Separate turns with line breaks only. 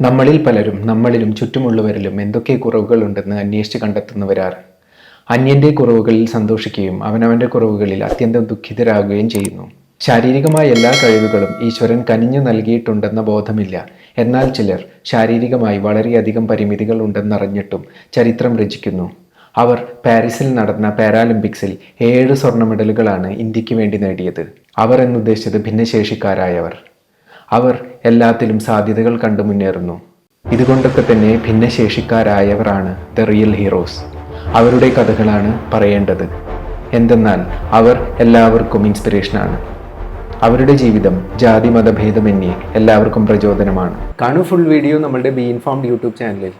നമ്മളിൽ പലരും നമ്മളിലും ചുറ്റുമുള്ളവരിലും എന്തൊക്കെ കുറവുകളുണ്ടെന്ന് അന്വേഷിച്ച് കണ്ടെത്തുന്നവരാർ. അന്യന്റെ കുറവുകളിൽ സന്തോഷിക്കുകയും അവനവന്റെ കുറവുകളിൽ അത്യന്തം ദുഃഖിതരാകുകയും ചെയ്യുന്നു. ശാരീരികമായ എല്ലാ കഴിവുകളും ഈശ്വരൻ കനിഞ്ഞു നൽകിയിട്ടുണ്ടെന്ന ബോധമില്ല. എന്നാൽ ചിലർ ശാരീരികമായി വളരെയധികം പരിമിതികൾ ഉണ്ടെന്നറിഞ്ഞിട്ടും ചരിത്രം രചിക്കുന്നു. അവർ പാരീസിൽ നടന്ന പാരാലിമ്പിക്സിൽ ഏഴ് സ്വർണ മെഡലുകളാണ് ഇന്ത്യയ്ക്ക് വേണ്ടി നേടിയത്. അവർ എന്നുദ്ദേശിച്ചത് ഭിന്നശേഷിക്കാരായവർ. അവർ എല്ലാത്തിലും സാധ്യതകൾ കണ്ടു മുന്നേറുന്നു. ഇതുകൊണ്ടൊക്കെ തന്നെ ഭിന്നശേഷിക്കാരായവരാണ് ദ റിയൽ ഹീറോസ് അവരുടെ കഥകളാണ് പറയേണ്ടത്. എന്തെന്നാൽ അവർ എല്ലാവർക്കും ഇൻസ്പിറേഷനാണ് അവരുടെ ജീവിതം ജാതി മതഭേദമന്യേ എല്ലാവർക്കും പ്രചോദനമാണ്. കാണൂ ഫുൾ വീഡിയോ നമ്മളുടെ ബി ഇൻഫോംഡ് യൂട്യൂബ് ചാനലിൽ